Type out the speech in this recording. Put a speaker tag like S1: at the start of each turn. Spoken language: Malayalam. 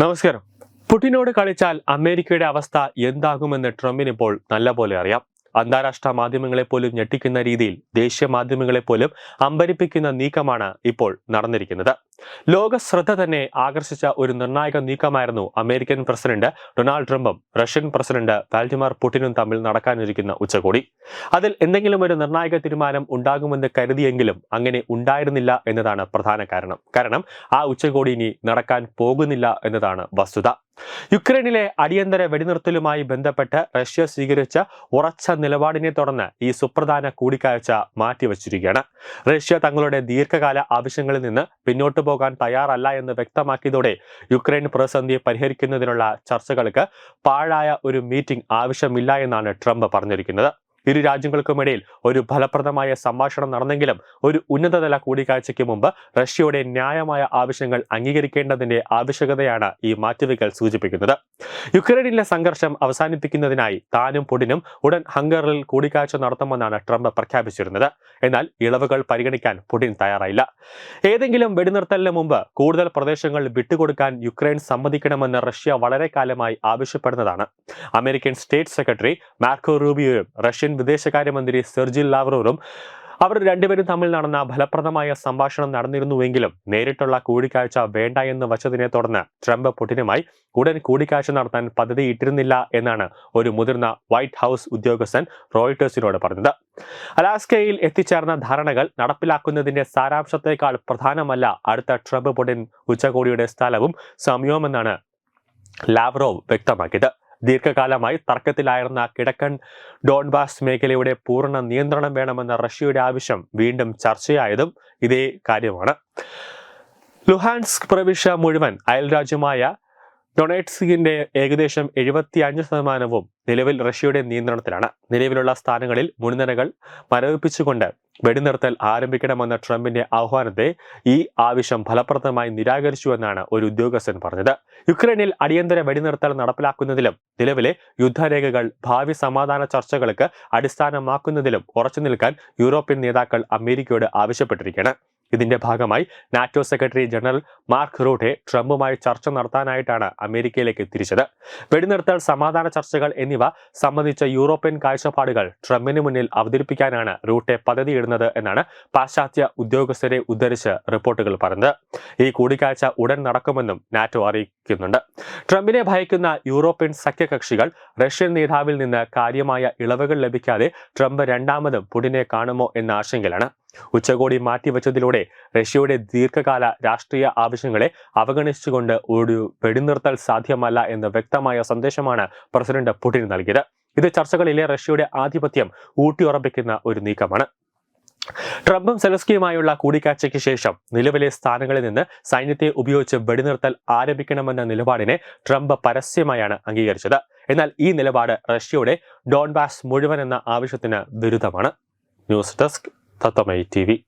S1: നമസ്കാരം. പുടിനോട് കളിച്ചാൽ അമേരിക്കയുടെ അവസ്ഥ എന്താകുമെന്ന് ട്രംപിന് ഇപ്പോൾ നല്ലപോലെ അറിയാം. അന്താരാഷ്ട്ര മാധ്യമങ്ങളെ പോലും ഞെട്ടിക്കുന്ന രീതിയിൽ ദേശീയ മാധ്യമങ്ങളെ പോലും അമ്പരിപ്പിക്കുന്ന നീക്കമാണ് ഇപ്പോൾ നടന്നിരിക്കുന്നത്. ലോക ശ്രദ്ധ തന്നെ ആകർഷിച്ച ഒരു നിർണായക നീക്കമായിരുന്നു അമേരിക്കൻ പ്രസിഡന്റ് ഡൊണാൾഡ് ട്രംപും റഷ്യൻ പ്രസിഡന്റ് വാൽഡിമാർ പുടിനും തമ്മിൽ നടക്കാനിരിക്കുന്ന ഉച്ചകോടി. അതിൽ എന്തെങ്കിലും ഒരു നിർണായക തീരുമാനം ഉണ്ടാകുമെന്ന് കരുതിയെങ്കിലും അങ്ങനെ ഉണ്ടായിരുന്നില്ല എന്നതാണ് പ്രധാന കാരണം. കാരണം ആ ഉച്ചകോടി ഇനി നടക്കാൻ പോകുന്നില്ല എന്നതാണ് വസ്തുത. യുക്രൈനിലെ അടിയന്തര വെടിനിർത്തലുമായി ബന്ധപ്പെട്ട് റഷ്യ സ്വീകരിച്ച ഉറച്ച നിലപാടിനെ തുടർന്ന് ഈ സുപ്രധാന കൂടിക്കാഴ്ച മാറ്റിവച്ചിരിക്കുകയാണ്. റഷ്യ തങ്ങളുടെ ദീർഘകാല ആവശ്യങ്ങളിൽ നിന്ന് പിന്നോട്ടു പോകാൻ തയ്യാറല്ല എന്ന് വ്യക്തമാക്കിയതോടെ യുക്രൈൻ പ്രതിസന്ധി പരിഹരിക്കുന്നതിനുള്ള ചർച്ചകൾക്ക് പാഴായ ഒരു മീറ്റിംഗ് ആവശ്യമില്ല എന്നാണ് ട്രംപ് പറഞ്ഞിരിക്കുന്നത്. ഇരു രാജ്യങ്ങൾക്കുമിടയിൽ ഒരു ഫലപ്രദമായ സംഭാഷണം നടന്നെങ്കിലും ഒരു ഉന്നതതല കൂടിക്കാഴ്ചയ്ക്ക് മുമ്പ് റഷ്യയുടെ ന്യായമായ ആവശ്യങ്ങൾ അംഗീകരിക്കേണ്ടതിന്റെ ആവശ്യകതയാണ് ഈ മാറ്റിവെക്കൽ സൂചിപ്പിക്കുന്നത്. യുക്രൈനിലെ സംഘർഷം അവസാനിപ്പിക്കുന്നതിനായി താനും പുടിനും ഉടൻ ഹംഗറിൽ കൂടിക്കാഴ്ച നടത്തുമെന്നാണ് ട്രംപ് പ്രഖ്യാപിച്ചിരുന്നത്. എന്നാൽ ഇളവുകൾ പരിഗണിക്കാൻ പുടിൻ തയ്യാറായില്ല. ഏതെങ്കിലും വെടിനിർത്തലിന് മുമ്പ് കൂടുതൽ പ്രദേശങ്ങൾ വിട്ടുകൊടുക്കാൻ യുക്രൈൻ സമ്മതിക്കണമെന്ന് റഷ്യ വളരെ കാലമായി ആവശ്യപ്പെടുന്നതാണ്. അമേരിക്കൻ സ്റ്റേറ്റ് സെക്രട്ടറി മാർക്കോ റൂബിയോയും റഷ്യൻ വിദേശകാര്യമന്ത്രി സെർജിൽ ലാവ്റോറും അവർ രണ്ടുപേരും തമ്മിൽ നടന്ന ഫലപ്രദമായ സംഭാഷണം നടന്നിരുന്നുവെങ്കിലും നേരിട്ടുള്ള കൂടിക്കാഴ്ച വേണ്ട എന്ന് വച്ചതിനെ തുടർന്ന് ട്രംപ് പുടിനുമായി ഉടൻ കൂടിക്കാഴ്ച നടത്താൻ പദ്ധതിയിട്ടിരുന്നില്ല എന്നാണ് ഒരു മുതിർന്ന വൈറ്റ് ഹൗസ് ഉദ്യോഗസ്ഥൻ റോയിട്ടേഴ്സിനോട് പറഞ്ഞത്. അലാസ്കയിൽ എത്തിച്ചേർന്ന ധാരണകൾ നടപ്പിലാക്കുന്നതിന്റെ സാരാംശത്തേക്കാൾ പ്രധാനമല്ല അടുത്ത ട്രംപ് പുടിൻ ഉച്ചകോടിയുടെ സ്ഥലവും സമയവുമെന്നാണ് ലാവ്റോവ് വ്യക്തമാക്കിയത്. ദീർഘകാലമായി തർക്കത്തിലായിരുന്ന കിഴക്കൻ ഡോൺബാസ് മേഖലയുടെ പൂർണ നിയന്ത്രണം വേണമെന്ന റഷ്യയുടെ ആവശ്യം വീണ്ടും ചർച്ചയായതും ഇതേ കാര്യമാണ്. ലുഹാൻസ്ക് പ്രവിശ്യ മുഴുവൻ അയൽരാജ്യമായ ഡൊണേറ്റ്സിന്റെ ഏകദേശം എഴുപത്തി അഞ്ച് ശതമാനവും നിലവിൽ റഷ്യയുടെ നിയന്ത്രണത്തിലാണ്. നിലവിലുള്ള സ്ഥാനങ്ങളിൽ മുൻനിരകൾ മരവിപ്പിച്ചുകൊണ്ട് വെടിനിർത്തൽ ആരംഭിക്കണമെന്ന ട്രംപിന്റെ ആഹ്വാനത്തെ ഈ ആവശ്യം ഫലപ്രദമായി നിരാകരിച്ചുവെന്നാണ് ഒരു ഉദ്യോഗസ്ഥൻ പറഞ്ഞത്. യുക്രൈനിൽ അടിയന്തര വെടിനിർത്തൽ നടപ്പിലാക്കുന്നതിലും നിലവിലെ യുദ്ധരേഖകൾ ഭാവി സമാധാന ചർച്ചകൾക്ക് അടിസ്ഥാനമാക്കുന്നതിലും ഉറച്ചു നിൽക്കാൻ യൂറോപ്യൻ നേതാക്കൾ അമേരിക്കയോട് ആവശ്യപ്പെട്ടിരിക്കുകയാണ്. ഇതിന്റെ ഭാഗമായി NATO secretary general Mark Rutte ട്രംപുമായി ചർച്ച നടത്താനായിട്ടാണ് അമേരിക്കയിലേക്ക് തിരിച്ചത് വെടിനിർത്തൽ സമാധാന ചർച്ചകൾ എന്നിവ സംബന്ധിച്ച യൂറോപ്യൻ കാഴ്ചപ്പാടുകൾ ട്രംപിന് മുന്നിൽ അവതരിപ്പിക്കാനാണ് റൂട്ടെ പദ്ധതിയിടുന്നത് എന്നാണ് പാശ്ചാത്യ ഉദ്യോഗസ്ഥരെ ഉദ്ധരിച്ച് റിപ്പോർട്ടുകൾ പറഞ്ഞത് ഈ കൂടിക്കാഴ്ച ഉടൻ നടക്കുമെന്നും നാറ്റോ അറിയിക്കുന്നുണ്ട്. ട്രംപിനെ ഭയക്കുന്ന യൂറോപ്യൻ സഖ്യകക്ഷികൾ റഷ്യൻ നേതാവിൽ നിന്ന് കാര്യമായ ഇളവുകൾ ലഭിക്കാതെ ട്രംപ് രണ്ടാമതും പുടിനെ കാണുമോ എന്ന ആശങ്കയിലാണ്. ഉച്ചകോടി മാറ്റിവെച്ചതിലൂടെ റഷ്യയുടെ ദീർഘകാല രാഷ്ട്രീയ ആവശ്യങ്ങളെ അവഗണിച്ചുകൊണ്ട് ഒരു വെടിനിർത്തൽ സാധ്യമല്ല എന്ന വ്യക്തമായ സന്ദേശമാണ് പ്രസിഡന്റ് പുടിൻ നൽകിയത്. ഇത് ചർച്ചകളിലെ റഷ്യയുടെ ആധിപത്യം ഊട്ടിയുറപ്പിക്കുന്ന ഒരു നീക്കമാണ്. ട്രംപും സെലസ്കിയുമായുള്ള കൂടിക്കാഴ്ചയ്ക്ക് ശേഷം നിലവിലെ സ്ഥാനങ്ങളിൽ നിന്ന് സൈന്യത്തെ ഉപയോഗിച്ച് വെടിനിർത്തൽ ആരംഭിക്കണമെന്ന നിലപാടിനെ ട്രംപ് പരസ്യമായാണ് അംഗീകരിച്ചത്. എന്നാൽ ഈ നിലപാട് റഷ്യയുടെ ഡോൺബാസ് മുഴുവൻ എന്ന ആവശ്യത്തിന് വിരുദ്ധമാണ്. News desk tatame TV